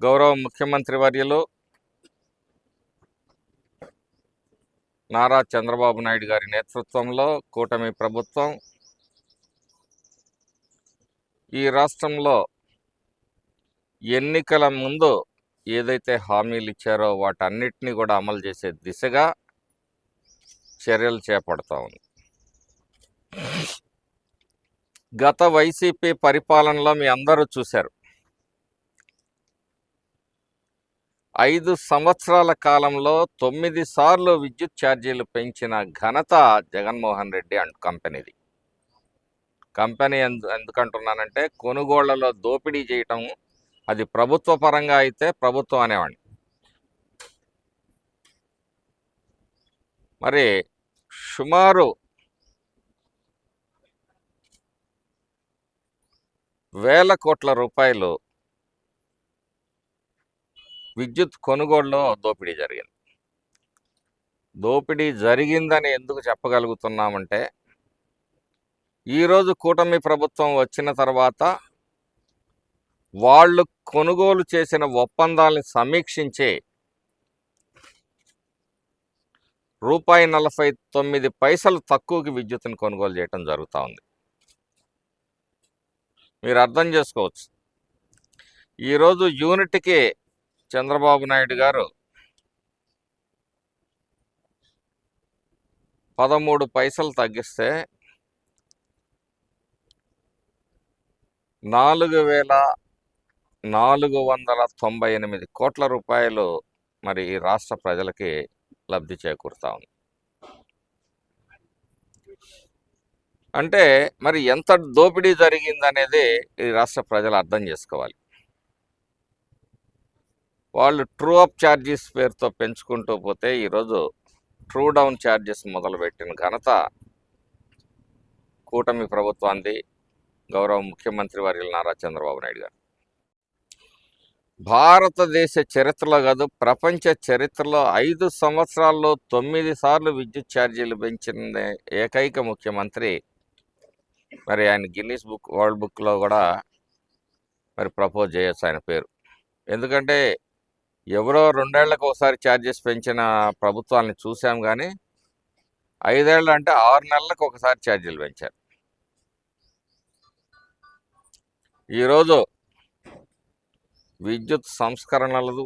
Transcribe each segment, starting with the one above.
గౌరవ ముఖ్యమంత్రి వర్యులు నారా చంద్రబాబు నాయుడు గారి నేతృత్వంలో కూటమి ప్రభుత్వం ఈ రాష్ట్రంలో ఎన్నికల ముందు ఏదైతే హామీలు ఇచ్చారో వాటన్నిటిని కూడా అమలు చేసే దిశగా చర్యలు చేపడతా ఉంది. గత వైసీపీ పరిపాలనలో మీ అందరూ చూశారు. ఐదు సంవత్సరాల కాలంలో తొమ్మిది సార్లు విద్యుత్ ఛార్జీలు పెంచిన ఘనత జగన్మోహన్ రెడ్డి అండ్ కంపెనీది. కంపెనీ ఎందు ఎందుకంటున్నానంటే కొనుగోళ్ళలో దోపిడీ చేయటం అది ప్రభుత్వ పరంగా అయితే ప్రభుత్వం అనేవాడిని. మరి సుమారు వేల కోట్ల రూపాయలు విద్యుత్ కొనుగోలులో దోపిడీ జరిగింది. దోపిడీ జరిగిందని ఎందుకు చెప్పగలుగుతున్నామంటే ఈరోజు కూటమి ప్రభుత్వం వచ్చిన తర్వాత వాళ్ళు కొనుగోలు చేసిన ఒప్పందాలను సమీక్షించి రూపాయి నలభై తొమ్మిది పైసలు తక్కువకి విద్యుత్తుని కొనుగోలు చేయడం జరుగుతూ ఉంది. మీరు అర్థం చేసుకోవచ్చు. ఈరోజు యూనిట్కి చంద్రబాబు నాయుడు గారు పదమూడు పైసలు తగ్గిస్తే నాలుగు వేల నాలుగు వందల తొంభై ఎనిమిది కోట్ల రూపాయలు మరి ఈ రాష్ట్ర ప్రజలకి లబ్ధి చేకూరుతా ఉంది. అంటే మరి ఎంత దోపిడీ జరిగిందనేది ఈ రాష్ట్ర ప్రజలు అర్థం చేసుకోవాలి. వాళ్ళు ట్రూ అప్ ఛార్జెస్ పేరుతో పెంచుకుంటూ పోతే ఈరోజు ట్రూ డౌన్ ఛార్జెస్ మొదలుపెట్టిన ఘనత కూటమి ప్రభుత్వాన్ని గౌరవ ముఖ్యమంత్రి వర్యులు నారా చంద్రబాబు నాయుడు గారు. భారతదేశ చరిత్రలో కాదు ప్రపంచ చరిత్రలో ఐదు సంవత్సరాల్లో తొమ్మిది సార్లు విద్యుత్ ఛార్జీలు పెంచిన ఏకైక ముఖ్యమంత్రి. మరి ఆయన గిన్నీస్ బుక్ వరల్డ్ బుక్లో కూడా మరి ప్రపోజ్ చేయొచ్చు ఆయన పేరు. ఎందుకంటే ఎవరో రెండేళ్ళకు ఒకసారి ఛార్జెస్ పెంచిన ప్రభుత్వాన్ని చూసాం కానీ ఐదేళ్ళు అంటే ఆరు నెలలకు ఒకసారి ఛార్జీలు పెంచారు. ఈరోజు విద్యుత్ సంస్కరణలు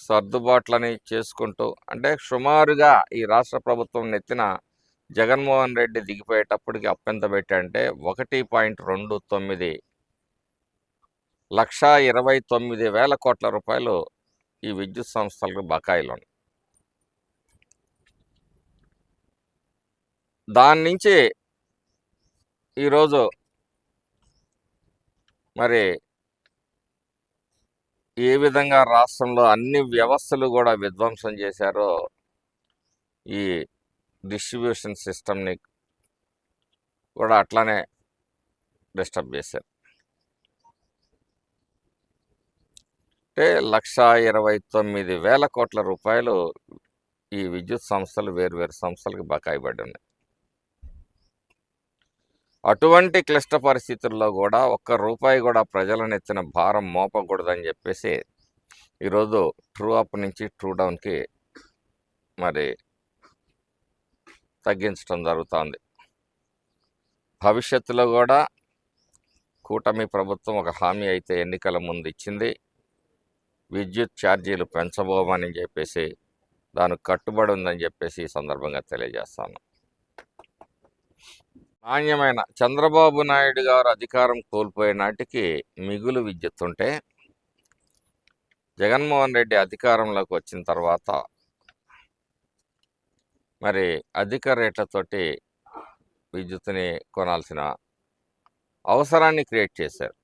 సర్దుబాట్లని చేసుకుంటూ అంటే సుమారుగా ఈ రాష్ట్ర ప్రభుత్వం నెత్తిన జగన్మోహన్ రెడ్డి దిగిపోయేటప్పటికి అప్పెంత పెట్టంటే ఒకటి పాయింట్ రెండు తొమ్మిది లక్షా ఇరవై తొమ్మిది వేల కోట్ల రూపాయలు ఈ విద్యుత్ సంస్థలకు బకాయిలు ఉన్నాయి దాని నుంచి ఈరోజు మరి ఏ విధంగా రాష్ట్రంలో అన్ని వ్యవస్థలు కూడా విధ్వంసం చేశారో ఈ డిస్ట్రిబ్యూషన్ సిస్టమ్ని కూడా అట్లానే డిస్టర్బ్ చేశారు. అంటే లక్ష ఇరవై తొమ్మిది వేల కోట్ల రూపాయలు ఈ విద్యుత్ సంస్థలు వేరువేరు సంస్థలకు బకాయి పడి ఉన్నాయి. అటువంటి క్లిష్ట పరిస్థితుల్లో కూడా ఒక్క రూపాయి కూడా ప్రజలను ఎత్తిన భారం మోపకూడదని చెప్పేసి ఈరోజు ట్రూ అప్ నుంచి ట్రూ డౌన్కి మరి తగ్గించడం జరుగుతోంది. భవిష్యత్తులో కూడా కూటమి ప్రభుత్వం ఒక హామీ అయితే ఎన్నికల ముందు ఇచ్చింది. విద్యుత్ ఛార్జీలు పెంచబోమని చెప్పేసి దానికి కట్టుబడి ఉందని చెప్పేసి ఈ సందర్భంగా తెలియజేస్తాను. నాణ్యమైన చంద్రబాబు నాయుడు గారు అధికారం కోల్పోయే నాటికి మిగులు విద్యుత్ ఉంటే జగన్మోహన్ రెడ్డి అధికారంలోకి వచ్చిన తర్వాత మరి అధిక రేట్లతోటి విద్యుత్ని కొనాల్సిన అవసరాన్ని క్రియేట్ చేశారు.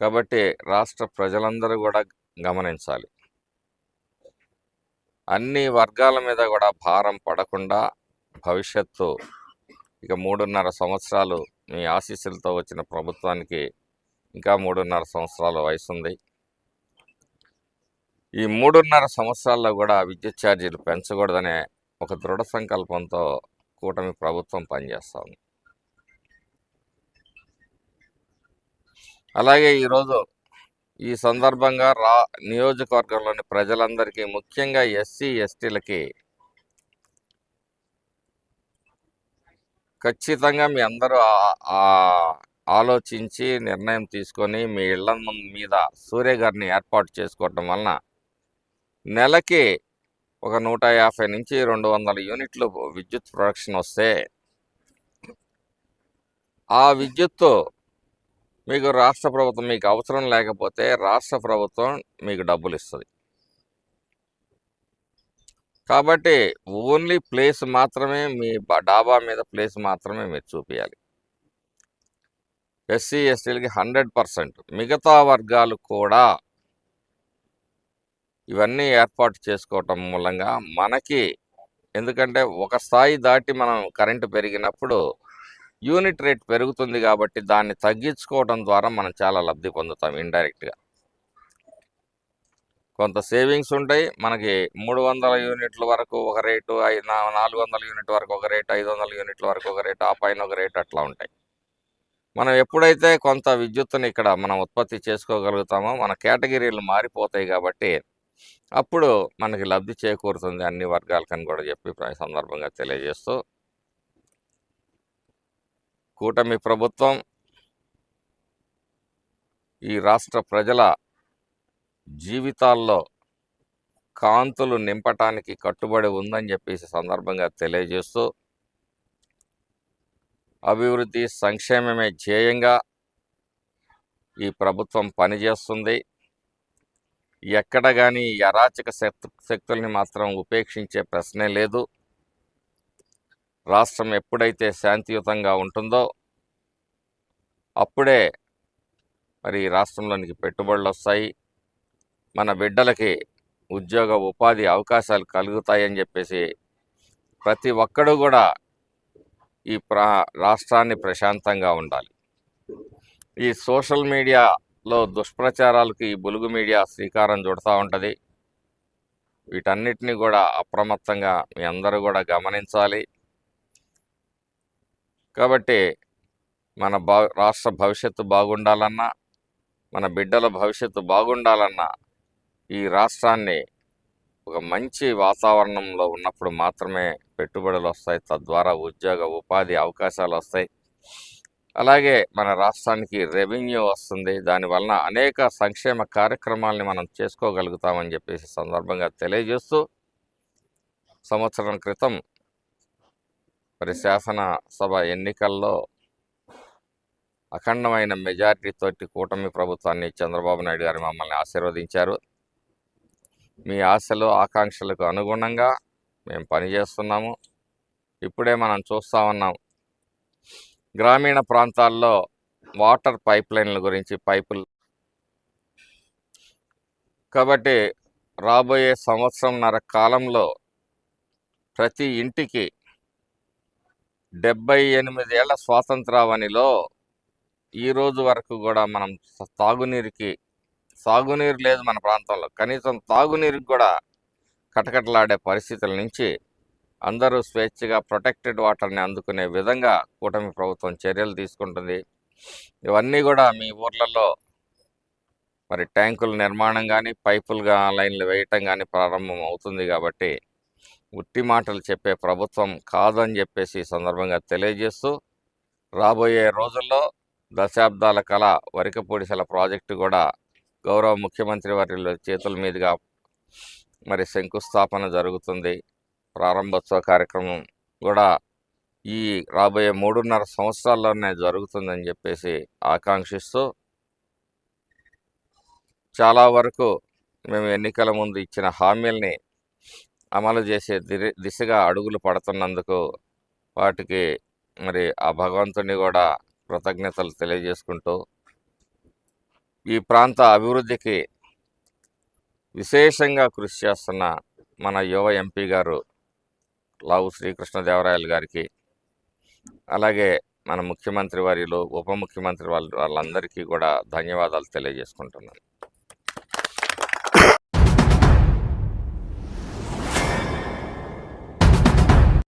కాబట్టి రాష్ట్ర ప్రజలందరూ కూడా గమనించాలి. అన్ని వర్గాల మీద కూడా భారం పడకుండా భవిష్యత్తు ఇక మూడున్నర సంవత్సరాలు మీ ఆశీస్సులతో వచ్చిన ప్రభుత్వానికి ఇంకా మూడున్నర సంవత్సరాల వయసు ఉంది ఈ మూడున్నర సంవత్సరాల్లో కూడా విద్యుత్ ఛార్జీలు పెంచకూడదనే ఒక దృఢ సంకల్పంతో కూటమి ప్రభుత్వం పనిచేస్తోంది అలాగే ఈరోజు ఈ సందర్భంగా రా నియోజకవర్గంలోని ప్రజలందరికీ ముఖ్యంగా ఎస్సీ ఎస్టీలకి ఖచ్చితంగా మీ అందరూ ఆలోచించి నిర్ణయం తీసుకొని మీ ఇళ్ళ మీద సూర్య గారిని ఏర్పాటు చేసుకోవటం వలన నెలకి ఒక నూట యాభై నుంచి రెండు వందల యూనిట్లు విద్యుత్ ప్రొడక్షన్ వస్తే ఆ విద్యుత్తు మీకు రాష్ట్ర ప్రభుత్వం మీకు అవసరం లేకపోతే రాష్ట్ర ప్రభుత్వం మీకు డబ్బులు ఇస్తుంది కాబట్టి ఓన్లీ ప్లేస్ మాత్రమే మీ డాబా మీద ప్లేస్ మాత్రమే మీరు చూపించాలి ఎస్సీ ఎస్టీలకి హండ్రెడ్ పర్సెంట్. మిగతా వర్గాలు కూడా ఇవన్నీ ఏర్పాటు చేసుకోవటం మూలంగా మనకి ఎందుకంటే ఒక స్థాయి దాటి మనం కరెంటు పెరిగినప్పుడు యూనిట్ రేట్ పెరుగుతుంది కాబట్టి దాన్ని తగ్గించుకోవడం ద్వారా మనం చాలా లబ్ధి పొందుతాం ఇండైరెక్ట్గా కొంత సేవింగ్స్ ఉంటాయి. మనకి మూడు వందల యూనిట్ల వరకు ఒక రేటు నాలుగు వందల యూనిట్ వరకు ఒక రేటు ఐదు వందల యూనిట్ల వరకు ఒక రేటు ఆ పైన ఒక రేటు అట్లా ఉంటాయి. మనం ఎప్పుడైతే కొంత విద్యుత్తుని ఇక్కడ మనం ఉత్పత్తి చేసుకోగలుగుతామో మన కేటగిరీలు మారిపోతాయి కాబట్టి అప్పుడు మనకి లబ్ధి చేకూరుతుంది అన్ని వర్గాలకని కూడా చెప్పి సందర్భంగా తెలియజేస్తూ కూటమి ప్రభుత్వం ఈ రాష్ట్ర ప్రజల జీవితాల్లో కాంతులు నింపటానికి కట్టుబడి ఉందని చెప్పేసి సందర్భంగా తెలియజేస్తూ అభివృద్ధి సంక్షేమమే ధ్యేయంగా ఈ ప్రభుత్వం పనిచేస్తుంది. ఎక్కడ కానీ అరాచక శక్తు శక్తుల్ని మాత్రం ఉపేక్షించే ప్రశ్నే లేదు. రాష్ట్రం ఎప్పుడైతే శాంతియుతంగా ఉంటుందో అప్పుడే మరి ఈ రాష్ట్రంలోనికి పెట్టుబడులు వస్తాయి. మన బిడ్డలకి ఉద్యోగ ఉపాధి అవకాశాలు కలుగుతాయని చెప్పేసి ప్రతి ఒక్కడు కూడా ఈ ప్రా రాష్ట్రాన్ని ప్రశాంతంగా ఉండాలి. ఈ సోషల్ మీడియాలో దుష్ప్రచారాలకు ఈ బులుగు మీడియా శ్రీకారం చుడతా ఉంటుంది. వీటన్నిటిని కూడా అప్రమత్తంగా మీ అందరూ కూడా గమనించాలి. కాబట్టి మన భా రాష్ట్ర భవిష్యత్తు బాగుండాలన్నా మన బిడ్డల భవిష్యత్తు బాగుండాలన్నా ఈ రాష్ట్రాన్ని ఒక మంచి వాతావరణంలో ఉన్నప్పుడు మాత్రమే పెట్టుబడులు వస్తాయి. తద్వారా ఉద్యోగ ఉపాధి అవకాశాలు వస్తాయి. అలాగే మన రాష్ట్రానికి రెవెన్యూ వస్తుంది. దానివలన అనేక సంక్షేమ కార్యక్రమాల్ని మనం చేసుకోగలుగుతామని చెప్పేసి సందర్భంగా తెలియజేస్తూ సంవత్సరం క్రితం మరి శాసనసభ ఎన్నికల్లో అఖండమైన మెజారిటీ తోటి కూటమి ప్రభుత్వాన్ని చంద్రబాబు నాయుడు గారు మమ్మల్ని ఆశీర్వదించారు. మీ ఆశలు ఆకాంక్షలకు అనుగుణంగా మేము పనిచేస్తున్నాము. ఇప్పుడే మనం చూస్తూ ఉన్నాం. గ్రామీణ ప్రాంతాల్లో వాటర్ పైప్ లైన్ల గురించి పైపులు కాబట్టి రాబోయే సంవత్సరంన్నర కాలంలో ప్రతి ఇంటికి డెబ్బై ఎనిమిదేళ్ళ స్వాతంత్రావనిలో ఈ రోజు వరకు కూడా మనం తాగునీరుకి సాగునీరు లేదు మన ప్రాంతంలో. కనీసం తాగునీరుకి కూడా కటకటలాడే పరిస్థితుల నుంచి అందరూ స్వేచ్ఛగా ప్రొటెక్టెడ్ వాటర్ని అందుకునే విధంగా కూటమి ప్రభుత్వం చర్యలు తీసుకుంటుంది. ఇవన్నీ కూడా మీ ఊర్లలో మరి ట్యాంకుల నిర్మాణం కానీ పైపులుగా లైన్లు వేయటం కానీ ప్రారంభం అవుతుంది కాబట్టి ఉట్టి మాటలు చెప్పే ప్రభుత్వం కాదని చెప్పేసి ఈ సందర్భంగా తెలియజేస్తూ రాబోయే రోజుల్లో దశాబ్దాల కళ వరికపూడిసల ప్రాజెక్టు కూడా గౌరవ ముఖ్యమంత్రి వారి చేతుల మీదుగా మరి శంకుస్థాపన జరుగుతుంది. ప్రారంభోత్సవ కార్యక్రమం కూడా ఈ రాబోయే మూడున్నర సంవత్సరాల్లోనే జరుగుతుందని చెప్పేసి ఆకాంక్షిస్తూ చాలా వరకు మేము ఎన్నికల ముందు ఇచ్చిన హామీల్ని అమలు చేసే దిశగా అడుగులు పడుతున్నందుకు వాటికి మరి ఆ భగవంతుని కూడా కృతజ్ఞతలు తెలియజేసుకుంటూ ఈ ప్రాంత అభివృద్ధికి విశేషంగా కృషి చేస్తున్న మన యువ ఎంపీ గారు లావు శ్రీకృష్ణదేవరాయలు గారికి అలాగే మన ముఖ్యమంత్రి వారిలో ఉప ముఖ్యమంత్రి వాళ్ళ వాళ్ళందరికీ కూడా ధన్యవాదాలు తెలియజేసుకుంటున్నాను.